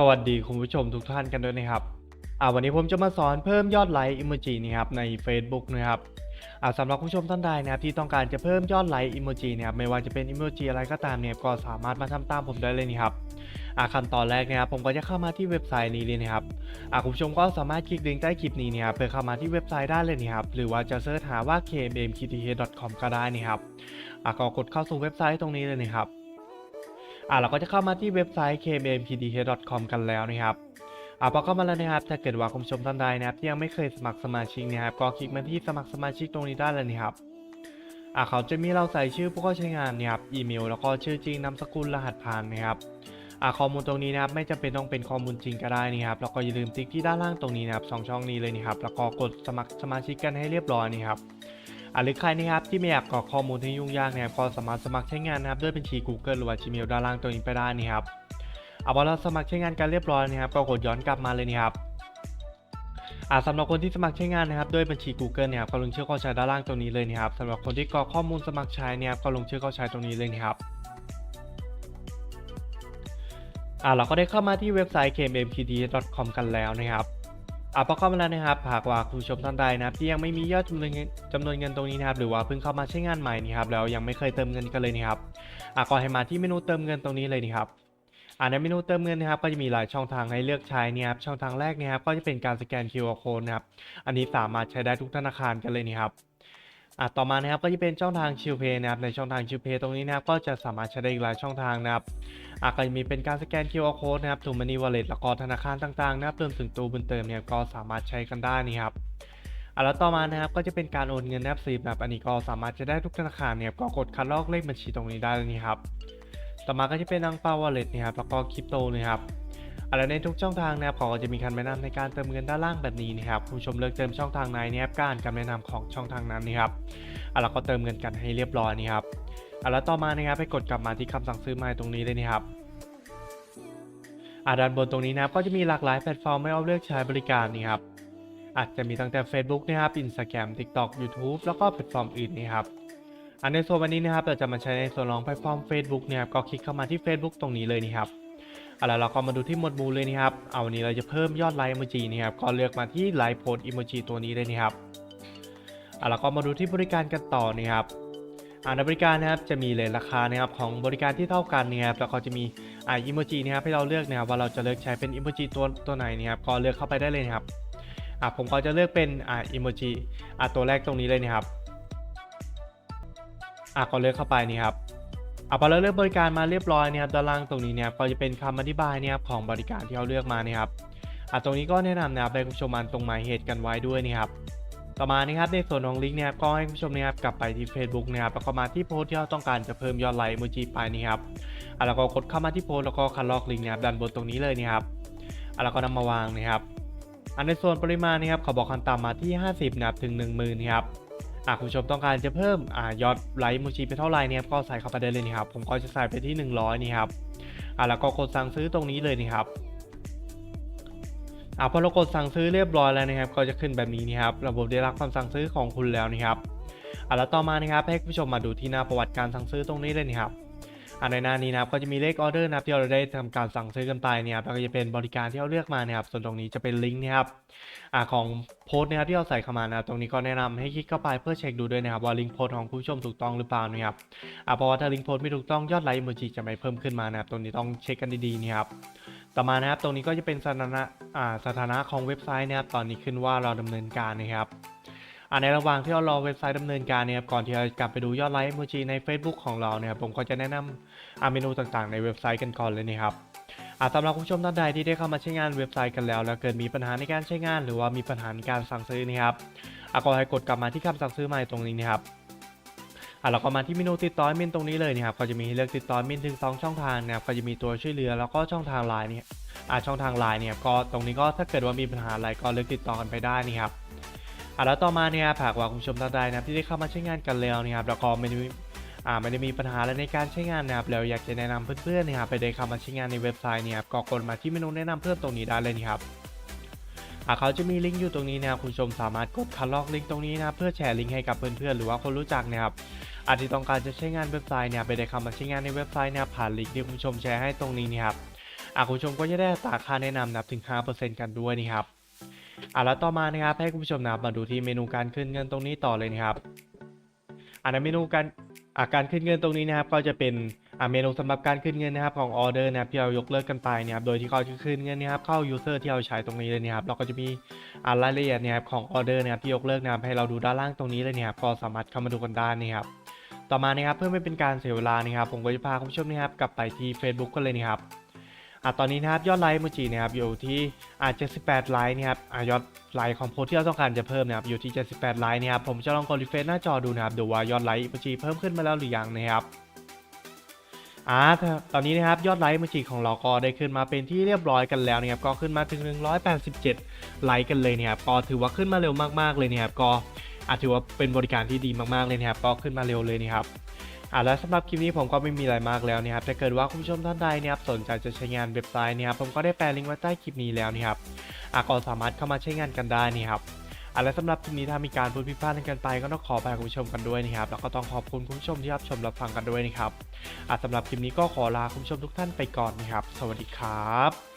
สวัสดีคุณผู้ชมทุกท่านกันด้วยนะครับ อ่าวันนี้ผมจะมาสอนเพิ่มยอดไลค์อิโมจินะครับใน Facebook นะครับ อ่าสำหรับผู้ชมท่านใดนะครับที่ต้องการจะเพิ่มยอดไลค์อิโมจินะครับไม่ว่าจะเป็นอิโมจิอะไรก็ตามเนี่ยก็สามารถมาทำตามผมได้เลยนะครับ อ่าขั้นตอนแรกนะครับผมก็จะเข้ามาที่เว็บไซต์นี้เลยนะครับ อ่าคุณผู้ชมก็สามารถคลิกลิงก์ใต้คลิปนี้นะครับเพื่อเข้ามาที่เว็บไซต์ได้เลยนะครับหรือว่าจะเสิร์ชหาว่า kmmkth.com ก็ได้นะครับ อ่าก็กดเข้าสู่เว็บไซต์ตรงนี้เลยนะครับ อ่าเราก็จะเข้ามาที่เว็บไซต์ kmpdk.com กันแล้วนะครับอ่าพอเข้ามาแล้วนะครับถ้าเกิดว่าคุณผู้ชมท่านใดนะครับที่ยังไม่เคยสมัครสมาชิกนะครับก็คลิกมาที่สมัครสมาชิกตรงนี้ได้เลยนะครับอ่าเขาจะมีเราใส่ชื่อผู้เข้าใช้งานนะครับอีเมล แล้วก็ชื่อจริงนามสกุลรหัสผ่านนะครับอ่าข้อมูลตรงนี้นะครับไม่จำเป็นต้องเป็นข้อมูลจริงก็ได้นะครับแล้วก็อย่าลืมติ๊กที่ด้านล่างตรงนี้นะครับสองช่องนี้เลยนะครับแล้วก็กดสมัครสมาชิกกันให้เรียบร้อยนะครับ อ่าหรือใครนะครับที่ไม่อยากกรอกข้อมูลที่ยุ่งยากเนะครับก็สามารถสมัครใช้งานนะครับด้วยบัญชี Google หรือว่า Gmail ด้านล่างตัวนี้ไปได้นะครับเอาพอเราสมัครใช้งานกันเรียบร้อยนะครับก็กดย้อนกลับมาเลยนะครับอ่าสำหรับคนที่สมัครใช้งานนะครับด้วยบัญชี Google เนี่ยครับก็ลงชื่อเข้าใช้ด้านล่างตรงนี้เลยนะครับสำหรับคนที่กรอกข้อมูลสมัครใช้เนี่ยครับก็ลงชื่อเข้าใช้ตรงนี้เลยนะครับอ่าเราก็ได้เข้ามาที่เว็บไซต์ kmmkd.com กันแล้วนะครับ อะพอเข้ามาแล้วนะครับหากว่าคุณผู้ชมท่านใดนะครับที่ยังไม่มียอดจำนวนเงินจำนวนเงินตรงนี้นะครับหรือว่าเพิ่งเข้ามาใช้งานใหม่นี่ครับแล้วยังไม่เคยเติมเงินกันเลยนะครับอ่าก็ให้มาที่เมนูเติมเงินตรงนี้เลยนะครับอ่าในเมนูเติมเงินนะครับก็จะมีหลายช่องทางให้เลือกใช้นี่ครับช่องทางแรกเนะครับก็จะเป็นการสแกน QR code นะครับอันนี้สามารถใช้ได้ทุกธนาคารกันเลยนะครับ อ่าต่อมานะครับก็จะเป็นช่องทางชิลเพย์นะครับในช่องทางชิลเพย์ตรงนี้นะครับก็จะสามารถใช้ได้อีกหลายช่องทางนะครับอะก็จะมีเป็นการสแกน QR code นะครับถูกมันนี่วอลเล็ตแล้วก็ธนาคารต่างๆนะครับรวมถึงตู้บุญเติมเนี่ยก็สามารถใช้กันได้นี่ครับอะแล้วต่อมานะครับก็จะเป็นการโอนเงินนะครับซีแบบอันนี้ก็สามารถจะได้ทุกธนาคารเนี่ยก็กดคัดลอกเลขบัญชีตรงนี้ได้เลยนี่ครับต่อมาก็จะเป็นอังเปาวอลเล็ตนะครับแล้วก็คริปโตนะครับ อะแล้วในทุกช่องทางนะครับเขาก็จะมีคำแนะนำในการเติมเงินด้านล่างแบบนี้นะครับผู้ชมเลือกเติมช่องทางไหนเนี่ยครับกานคำแนะนำของช่องทางนั้นนะครับอะแล้วก็เติมเงินกันให้เรียบร้อยนี่ครับอะแล้วต่อมานะครับให้กดกลับมาที่คำสั่งซื้อใหม่ตรงนี้เลยนี่ครับอ่าด้านบนตรงนี้นะครับก็จะมีหลากหลายแพลตฟอร์มให้เราเลือกใช้บริการนี่ครับอาจจะมีตั้งแต่ Facebook นะครับ Instagram TikTok YouTube แล้วก็แพลตฟอร์มอื่นนี่ครับอันในส่วนวันนี้นะครับเราจะมาใช้ในส่วนของแพลตฟอร์ม Facebook เนี่ยครับก็คลิกเข้ามาที่ Facebook ตรงนี้เลยนี่ครับ เอาล้วเราก็มาดูที่หมวดหมู่เลยนี่ครับ เอาวันนี้เราจะเพิ่มยอดไลค์อิโมจินี่ครับ ก็เลือกมาที่ไลค์โพสอิโมจิตัวนี้เลยนี่ครับเอาล้วก็มาดูที่บริการกันต่อนี่ครับอ่านบริการนะครับจะมีเลยราคานะครับของบริการที่เท่ากันนี่ครับแล้วก็จะมีอ่าอิโมจินะครับให้เราเลือกนะครับว่าเราจะเลือกใช้เป็นอิโมจิตัวตัวไหนนะครับก็เลือกเข้าไปได้เลยนะครับอ่าผมก็จะเลือกเป็นอ่าอิโมจิอ่าตัวแรกตรงนี้เลยนะครับอ่าก็เลือกเข้าไปนี่ครับ อ่าพอเราเลือกบริการมาเรียบร้อยนะครับด้านล่างตรงนี้เนี่ยก็จะเป็นคำอธิบายนะครับของบริการที่เราเลือกมานะครับอ่าตรงนี้ก็แนะนำนะครับให้คุณผู้ชมอ่านตรงหมายเหตุกันไว้ด้วยนะครับต่อมานะครับในส่วนของลิงก์เนี่ยก็ให้คุณผู้ชมนะครับกลับไปที่ Facebook นะครับแล้วก็มาที่โพสที่เราต้องการจะเพิ่มยอดไลค์อิโมจิไปนี่ครับอะแล้วก็กดเข้ามาที่โพสแล้วก็คันลอกลิงก์นะครับด้านบนตรงนี้เลยนะครับอะแล้วก็นำมาวางนะครับอันในส่วนปริมาณนะครับเขาบอกคันต่ำมาที่ 50นะครับถึง 10,000นะครับ อะคุณผู้ชมต้องการจะเพิ่มอ่ายอดไลค์มูชีไปเท่าไหร่เนี่ยก็ใส่เข้าไปได้เลยนะครับ ผมก็จะใส่ไปที่ 100นี่ครับอะแล้วก็กดสั่งซื้อตรงนี้เลยนะครับอะพอเรากดสั่งซื้อเรียบร้อยแล้วนะครับ ก็จะขึ้นแบบนี้นี่ครับ ระบบได้รับคำสั่งซื้อของคุณแล้วนี่ครับอะแล้วต่อมานะครับให้คุณผู้ชมมาดูที่หน้าประวัติการสั่งซื้อตรงนี้เลยนะครับ อ่าในหน้านี้นะครับก็จะมีเลขออเดอร์นะครับที่เราได้ทำการสั่งซื้อกันไปเนี่ยครับแล้วก็จะเป็นบริการที่เราเลือกมานะครับส่วนตรงนี้จะเป็นลิงก์นะครับอของโพสต์นะครับที่เราใส่เข้ามานะครับตรงนี้ก็แนะนำให้คลิกเข้าไปเพื่อเช็คดูด้วยนะครับว่าลิงก์โพสต์ของผู้ชมถูกต้องหรือเปล่านะครับเพราะว่าถ้าลิงก์โพสต์ไม่ถูกต้องยอดไลค์อิโมจิจะไม่เพิ่มขึ้นมานะครับตรงนี้ต้องเช็คกันดีๆนะครับต่อมานะครับตรงนี้ก็จะเป็นสถานะสถานะของเว็บไซต์นะครับตอนนี้ขึ้นว่าเราดำเนินการนะครับ อ่าในระหว่างที่เรารอเว็บไซต์ดำเนินการเนี่ยครับก่อนที่เราจะกลับไปดูยอดไลค์โมจิใน Facebook ของเราเนี่ยครับผมก็จะแนะนำอาเมนูต่างๆ ในเว็บไซต์กันก่อนเลยนะครับอ่าสำหรับผู้ชมท่านใดที่ได้เข้ามาใช้งานเว็บไซต์กันแล้ว แล้วเกิดมีปัญหาในการใช้งาน หรือว่ามีปัญหาในการสั่งซื้อนะครับอ่าก็ให้กดกลับมาที่คำสั่งซื้อใหม่ตรงนี้นะครับอ่าเราก็มาที่เมนูติดต่อมินตรงนี้เลยนะครับก็จะมีให้เลือกติดต่อมินถึงสองช่องทางนะครับก็จะมีตัวช่วยเหลือแล้วก็ช่องทางไลน์เนี่ยอ่าช่องทางไลน์เนี่ยก็ตรงนี้ก็ถ้าเกิดว่ามีปัญหาอะไรก็เลือกติดต่อกันไปได้นี่ครับ อะแล้วต่อมาเนี่ยครับหากว่าคุณผู้ชมท่านใดนะครับที่ได้เข้ามาใช้งานกันแล้วนะครับแล้วก็ไม่ได้มีอ่าไม่ได้มีปัญหาอะไรในการใช้งานนะครับแล้วอยากจะแนะนำเพื่อนๆนะครับไปได้เข้ามาใช้งานในเว็บไซต์เนี่ยครับก็กดมาที่เมนูแนะนำเพิ่มตรงนี้ได้เลยนี่ครับอะเขาจะมีลิงก์อยู่ตรงนี้นะครับคุณผู้ชมสามารถกดคัดลอกลิงก์ตรงนี้นะเพื่อแชร์ลิงก์ให้กับเพื่อนๆหรือว่าคนรู้จักนะครับอาจจะต้องการจะใช้งานเว็บไซต์เนี่ยไปได้เข้ามาใช้งานในเว็บไซต์เนี่ยผ่านลิงก์ที่คุณผู้ชมแชร์ให้ตรงนี้นี่ครับอะคุณผู้ชมก็จะได้ตาค่าแนะนำนับถึง 5%กันด้วยนะครับ อะแล้วต่อมานะครับให้คุณผู้ชมนะครับมาดูที่เมนูการขึ้นเงินตรงนี้ต่อเลยนะครับอะในเมนูการอะการขึ้นเงินตรงนี้นะครับก็จะเป็นอะเมนูสำหรับการขึ้นเงินนะครับของออเดอร์นะครับที่เรายกเลิกกันไปนะครับโดยที่เขาจะขึ้นเงินนะครับเข้า user ที่เราใช้ตรงนี้เลยนะครับเราก็จะมีอ่ารายละเอียดนะครับของออเดอร์นะครับที่ยกเลิกนะครับให้เราดูด้านล่างตรงนี้เลยนะครับก็สามารถเข้ามาดูกันได้นะครับต่อมานะครับเพื่อไม่เป็นการเสียเวลานะครับผมก็จะพาคุณผู้ชมนะครับกลับไปที่ Facebook กันเลยนะครับ อะตอนนี้นะครับยอดไลค์มูจินะครับอยู่ที่อะ78ไลค์นะครับอะยอดไลค์ของโพสที่เราต้องการจะเพิ่มนะครับอยู่ที่ 78ไลค์นะครับผมจะลองกดรีเฟรชหน้าจอดูนะครับดูว่ายอดไลค์มูจิเพิ่มขึ้นมาแล้วหรือยังนะครับอ่าตอนนี้นะครับยอดไลค์มูจิของเราก็ได้ขึ้นมาเป็นที่เรียบร้อยกันแล้วนะครับก็ขึ้นมาถึง 187 ไลค์กันเลยนะครับก็ถือว่าขึ้นมาเร็วมากๆเลยนะครับก็อาจถือว่าเป็นบริการที่ดีมากๆเลยนะครับก็ขึ้นมาเร็วเลยนะครับ อ่าและสำหรับคลิปนี้ผมก็ไม่มีอะไรมากแล้วนะครับถ้าเกิดว่าคุณผู้ชมท่านใดนะครับสนใจจะใช้งานเว็บไซต์นะครับผมก็ได้แปะลิงก์ไว้ใต้คลิปนี้แล้วนะครับอ่าก็สามารถเข้ามาใช้งานกันได้นะครับอ่าและสำหรับคลิปนี้ถ้ามีการพูดผิดพลาดกันไปก็ต้องขอไปคุณผู้ชมกันด้วยนะครับแล้วก็ต้องขอบคุณคุณผู้ชมที่รับชมรับฟังกันด้วยนะครับอ่าสำหรับคลิปนี้ก็ขอลาคุณผู้ชมทุกท่านไปก่อนนะครับ สวัสดีครับ